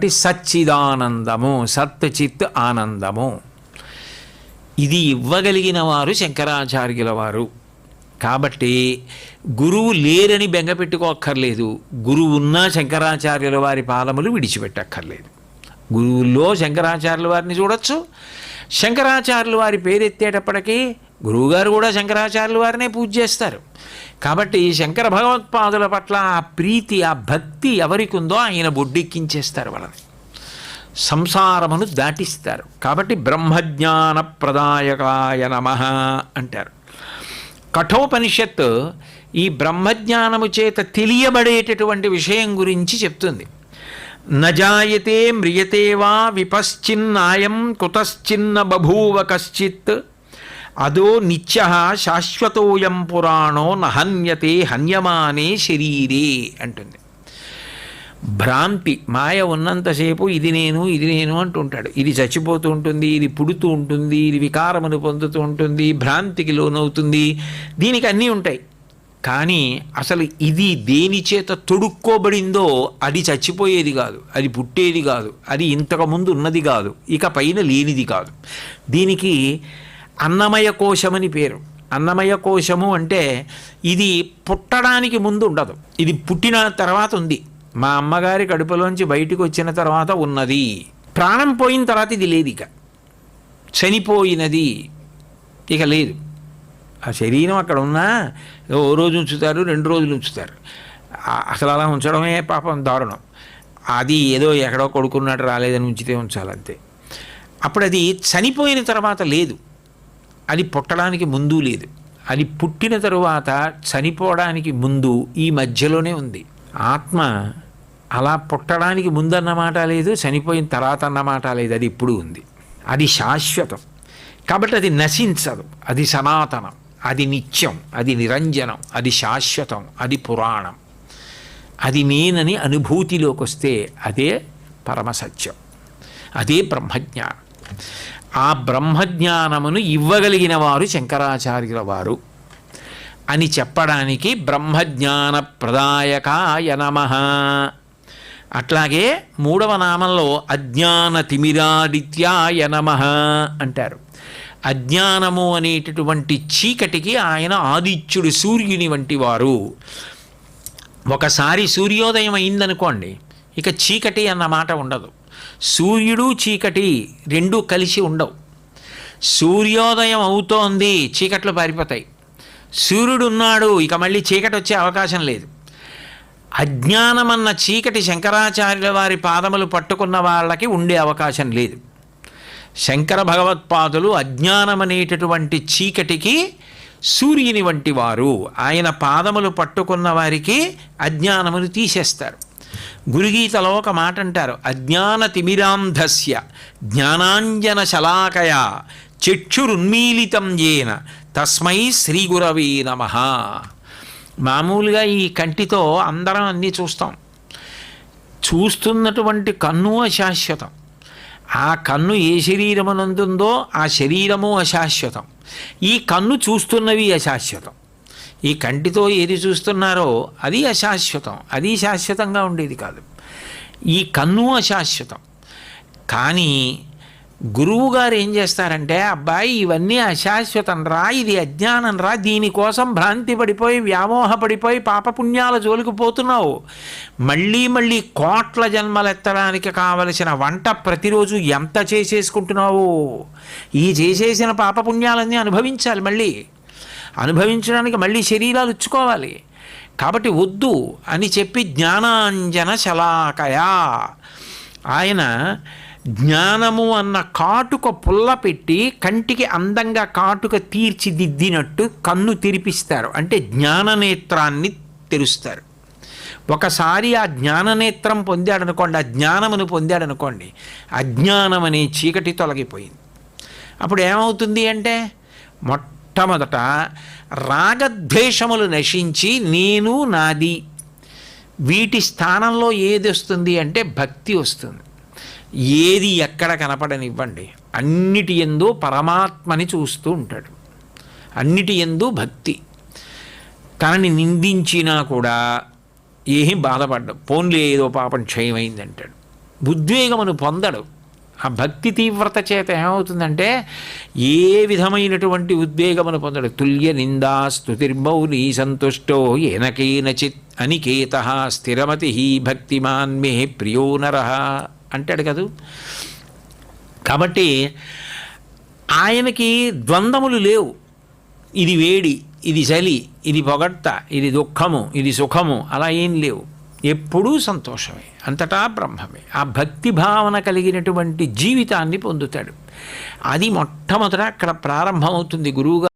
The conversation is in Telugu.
కాబట్టి సచ్చిదానందము సత్ చిత్ ఆనందము. ఇది ఇవ్వగలిగిన వారు శంకరాచార్యుల వారు కాబట్టి గురువు లేరని బెంగపెట్టుకోక్కర్లేదు గురువు ఉన్నా శంకరాచార్యుల వారి పాదములు విడిచిపెట్టక్కర్లేదు. గురువుల్లో శంకరాచార్యుల వారిని చూడొచ్చు. శంకరాచార్యుల వారి పేరెత్తేటప్పటికీ గురువుగారు కూడా శంకరాచార్యుల వారినే పూజ చేస్తారు. కాబట్టి శంకర భగవత్పాదుల పట్ల ఆ ప్రీతి ఆ భక్తి ఎవరికి ఉందో ఆయన బొడ్డెక్కించేస్తారు వాళ్ళని. సంసారమును దాటిస్తారు. కాబట్టి బ్రహ్మజ్ఞాన ప్రదాయకాయ నమ అంటారు. కఠోపనిషత్ ఈ బ్రహ్మజ్ఞానము చేత తెలియబడేటటువంటి విషయం గురించి చెప్తుంది. నజాయతే మ్రియతే వా విపశ్చిన్నాయం కుతశ్చిన్న బభూవ కశ్చిత్ అదో నిత్య శాశ్వతోయం పురాణో నహన్యతే హన్యమానే శరీరే అంటుంది. భ్రాంతి మాయ ఉన్నంతసేపు ఇది నేను ఇది నేను అంటుంటాడు. ఇది చచ్చిపోతూ ఉంటుంది ఇది పుడుతూ ఉంటుంది ఇది వికారమును పొందుతూ ఉంటుంది భ్రాంతికి లోనవుతుంది. దీనికి అన్నీ ఉంటాయి. కానీ అసలు ఇది దేని చేత తొడుక్కోబడిందో అది చచ్చిపోయేది కాదు అది పుట్టేది కాదు అది ఇంతకుముందు ఉన్నది కాదు ఇక పైన లేనిది కాదు. దీనికి అన్నమయ కోశమని పేరు. అన్నమయ కోశము అంటే ఇది పుట్టడానికి ముందు ఉండదు. ఇది పుట్టిన తర్వాత ఉంది. మా అమ్మగారి కడుపులోంచి బయటికి వచ్చిన తర్వాత ఉన్నది. ప్రాణం పోయిన తర్వాత ఇది లేదు ఇక. చనిపోయినది ఇక లేదు. ఆ శరీరం అక్కడ ఉన్నా ఓ రోజు ఉంచుతారు రెండు రోజులు ఉంచుతారు. అసలు అలా ఉంచడమే పాపం దారుణం. అది ఏదో ఎక్కడో కొడుకున్నట్టు రాలేదని ఉంచితే ఉంచాలంతే. అప్పుడు అది చనిపోయిన తర్వాత లేదు. అది పుట్టడానికి ముందు లేదు. అది పుట్టిన తరువాత చనిపోవడానికి ముందు ఈ మధ్యలోనే ఉంది. ఆత్మ అలా పుట్టడానికి ముందన్నమాట లేదు చనిపోయిన తర్వాత అన్నమాట లేదు అది ఇప్పుడు ఉంది. అది శాశ్వతం. కాబట్టి అది నశించదు. అది సనాతనం. అది నిత్యం. అది నిరంజనం. అది శాశ్వతం. అది పురాణం. అది నేనని అనుభూతిలోకి వస్తే అదే పరమసత్యం. అదే బ్రహ్మజ్ఞానం. ఆ బ్రహ్మజ్ఞానమును ఇవ్వగలిగిన వారు శంకరాచార్యుల వారు అని చెప్పడానికి బ్రహ్మజ్ఞాన ప్రదాయకాయ నమ. అట్లాగే మూడవ నామంలో అజ్ఞాన తిమిరాదిత్యాయ నమ అంటారు. అజ్ఞానము అనేటటువంటి చీకటికి ఆయన ఆదిత్యుడు సూర్యుని వంటి వారు. ఒకసారి సూర్యోదయం అయిందనుకోండి ఇక చీకటి అన్న మాట ఉండదు. సూర్యుడు చీకటి రెండూ కలిసి ఉండవు. సూర్యోదయం అవుతోంది చీకట్లు పారిపోతాయి. సూర్యుడు ఉన్నాడు ఇక మళ్ళీ చీకటి వచ్చే అవకాశం లేదు. అజ్ఞానమన్న చీకటి శంకరాచార్యుల వారి పాదములు పట్టుకున్న వాళ్ళకి ఉండే అవకాశం లేదు. శంకర భగవత్పాదులు అజ్ఞానమనేటటువంటి చీకటికి సూర్యుని వంటి వారు. ఆయన పాదములు పట్టుకున్న వారికి అజ్ఞానమును తీసేస్తారు. గురుగీతలో ఒక మాట అంటారు. అజ్ఞాన తిమిరాంధస్య జ్ఞానాంజన శలాకయ చక్షురున్మీలితం ఏన తస్మై శ్రీ గురవే నమ. మామూలుగా ఈ కంటితో అందరం అన్నీ చూస్తాం. చూస్తున్నటువంటి కన్ను అశాశ్వతం. ఆ కన్ను ఏ శరీరమునందుందో ఆ శరీరము అశాశ్వతం. ఈ కన్ను చూస్తున్నవి అశాశ్వతం. ఈ కంటితో ఏది చూస్తున్నారో అది అశాశ్వతం అది శాశ్వతంగా ఉండేది కాదు. ఈ కన్ను అశాశ్వతం. కానీ గురువు గారు ఏం చేస్తారంటే అబ్బాయి ఇవన్నీ అశాశ్వతం రా ఇది అజ్ఞానం రా దీనికోసం భ్రాంతి పడిపోయి వ్యామోహపడిపోయి పాపపుణ్యాల జోలికి పోతున్నావు. మళ్ళీ మళ్ళీ కోట్ల జన్మలెత్తడానికి కావలసిన వంట ప్రతిరోజు ఎంత చేసేసుకుంటున్నావు? ఈ చేసేసిన పాపపుణ్యాలన్నీ అనుభవించాలి మళ్ళీ. అనుభవించడానికి మళ్ళీ శరీరాలు ఇచ్చుకోవాలి. కాబట్టి వద్దు అని చెప్పి జ్ఞానాంజన శలాకయా. ఆయన జ్ఞానము అన్న కాటుక పుల్ల పెట్టి కంటికి అందంగా కాటుక తీర్చిదిద్దినట్టు కన్ను తెరిపిస్తారు. అంటే జ్ఞాననేత్రాన్ని తెరుస్తారు. ఒకసారి ఆ జ్ఞాననేత్రం పొందాడనుకోండి ఆ జ్ఞానమును పొందాడనుకోండి అజ్ఞానం అనే చీకటి తొలగిపోయింది. అప్పుడు ఏమవుతుంది అంటే మొట్టమొదట రాగద్వేషములు నశించి నేను నాది. వీటి స్థానంలో ఏది వస్తుంది అంటే భక్తి వస్తుంది. ఏది ఎక్కడ కనపడనివ్వండి. అన్నిటి ఎందు పరమాత్మని చూస్తూ ఉంటాడు. అన్నిటి ఎందు భక్తి. తనని నిందించినా కూడా ఏం బాధపడ్డం. పోన్లే ఏదో పాపం క్షయమైంది అంటాడు ఉద్వేగమును పొందడు. ఆ భక్తి తీవ్రత చేత ఏమవుతుందంటే ఏ విధమైనటువంటి ఉద్వేగమును పొందడు. తుల్య నిందా స్తుతిర్మౌని సంతుష్టో ఏనకేనచిత్ అనికేత స్థిరమతి భక్తిమాన్ మే ప్రియో నర అంటాడు కదూ. కాబట్టి ఆయనకి ద్వంద్వములు లేవు. ఇది వేడి ఇది చలి ఇది పొగడ్త ఇది దుఃఖము ఇది సుఖము అలా ఏం లేవు. ఎప్పుడూ సంతోషమే అంతటా బ్రహ్మమే. ఆ భక్తి భావన కలిగినటువంటి జీవితాన్ని పొందుతాడు. అది మొట్టమొదట అక్కడ ప్రారంభమవుతుంది గురువుగా